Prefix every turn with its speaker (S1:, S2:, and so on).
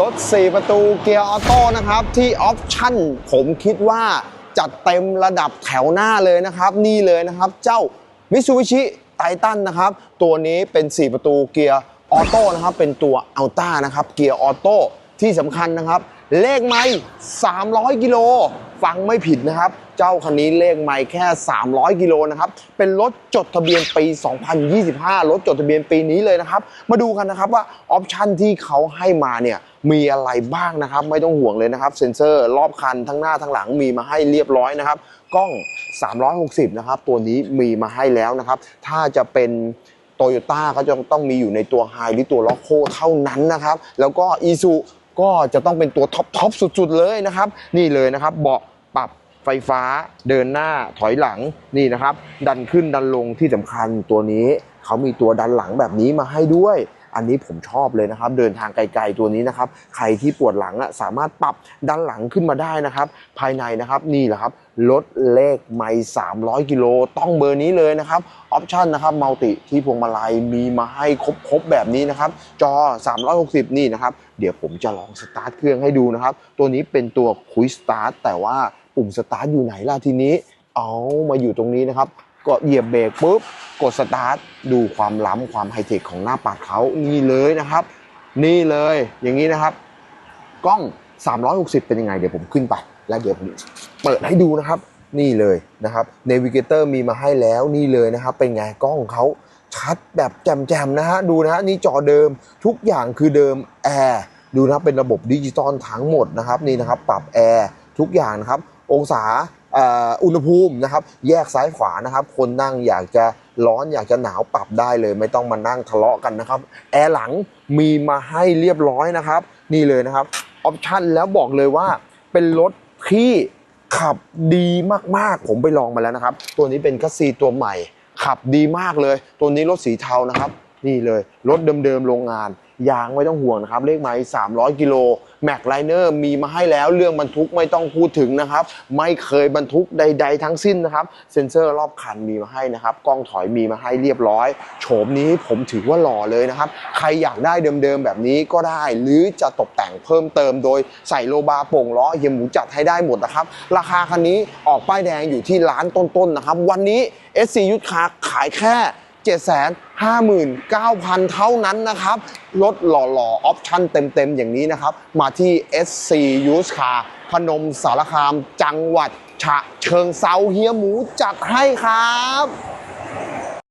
S1: รถ 4 ประตูเกียร์ออโต้นะครับ ที่ออปชั่นผมคิดว่าจัดเต็มระดับแถวหน้าเลยนะครับ นี่เลยนะครับ เจ้ามิ t ซูบิชิไททันนะครับ ตัวนี้เป็น 4 ประตูเกียร์ออโต้นะครับ เป็นตัวอัลต้านะครับ เกียร์ออโต้ ที่สำคัญนะครับ เลขไม่300 กิโล ฟังไม่ผิดนะครับ เจ้าคันนี้เลขไม่แค่ 300 กิโลนะครับ เป็นรถจดทะเบียนปี 2025 รถจดทะเบียนปีนี้เลยนะครับ มาดูกันนะครับว่าออปชันที่เขาให้มาเนี่ยมีอะไรบ้างนะครับ ไม่ต้องห่วงเลยนะครับเซ็นเซอร์รอบคันทั้งหน้าทั้งหลังมีมาให้เรียบร้อยนะครับกล้อง 360 นะครับ ตัวนี้มีมาให้แล้วนะครับ ถ้าจะเป็นโตโยต้าก็จะต้องมีอยู่ในตัวไฮหรือตัวล็อกโคเท่านั้นนะครับ แล้วก็อีซู ก็จะต้องเป็นตัวท็อปท็อปสุดๆเลยนะครับ นี่เลยนะครับเบาะปรับไฟฟ้าเดินหน้าถอยหลังนี่นะครับ ดันขึ้นดันลงที่สำคัญตัวนี้เขามีตัวดันหลังแบบนี้มาให้ด้วย อันนี้ผมชอบเลยนะครับ เดินทางไกลๆตัวนี้นะครับ ใครที่ปวดหลังอะสามารถปรับดันหลังขึ้นมาได้นะครับ ภายในนะครับนี่แหละครับลดเลขไม่ 300 กิโลต้องเบอร์นี้เลยนะครับ ออปชันนะครับมัลติที่พวงมาลัยมีมาให้ครบๆแบบนี้นะครับ จอ 360 นี่นะครับ เดี๋ยวผมจะลองสตาร์ทเครื่องให้ดูนะครับ ตัวนี้เป็นตัวคุยสตาร์ทแต่ว่าปุ่มสตาร์ทอยู่ไหนล่ะทีนี้ เอามาอยู่ตรงนี้นะครับ ก็เหยียบเบรกปุ๊บกดสตาร์ทดูความล้ำความไฮเทคของหน้าปัดเขานี่เลยนะครับ นี่เลยอย่างนี้นะครับ กล้อง 360 เป็นยังไง เดี๋ยวผมขึ้นไป แล้วเดี๋ยวผมเปิดให้ดูนะครับ นี่เลยนะครับเนวิเกเตอร์มีมาให้แล้วนี่เลยนะครับ เป็นไงกล้องเขาชัดแบบแจ่มๆนะฮะดูนะฮะนี่จอเดิมทุกอย่างคือเดิมแอร์ดูนะครับเป็นระบบดิจิตอลทั้งหมดนะครับนี่นะครับ ปรับแอร์ทุกอย่างนะครับ องศาอุณหภูมินะครับแยกซ้ายขวานะครับ คนนั่งอยากจะร้อนอยากจะหนาวปรับได้เลย ไม่ต้องมานั่งทะเลาะกันนะครับแอร์หลังมีมาให้เรียบร้อยนะครับ นี่เลยนะครับออปชั่นแล้วบอกเลยว่าเป็นรถที่ขับดีมากๆ ผมไปลองมาแล้วนะครับ ตัวนี้เป็นคัสซีตัวใหม่ ขับดีมากเลย ตัวนี้รถสีเทานะครับ นี่เลยรถเดิมๆโรงงาน ยางไม่ต้องห่วงนะครับ เลขไม้300 กิโลแม็กไลเนอร์มีมาให้แล้วเรื่องบรรทุกไม่ต้องพูดถึงนะครับ ไม่เคยบรรทุกใด ๆ ทั้งสิ้นนะครับ เซ็นเซอร์รอบคันมีมาให้นะครับ กล้องถอยมีมาให้เรียบร้อย โฉมนี้ผมถือว่าหล่อเลยนะครับ ใครอยากได้เดิมๆแบบนี้ก็ได้ หรือจะตกแต่งเพิ่มเติมโดยใส่โลบาร์โป่งล้อเฮียหมูจัดให้ได้หมดนะครับ ราคาคันนี้ออกป้ายแดงอยู่ที่ล้านต้นๆนะครับ วันนี้ SC ยุทธคาขายแค่ 59,000 เท่านั้นนะครับ รถหล่อๆออปชั่นเต็มๆ อย่างนี้นะครับ มาที่ SC Used Car พนมสารคามจังหวัดฉะเชิงเซาเฮียหมูจัดให้ครับ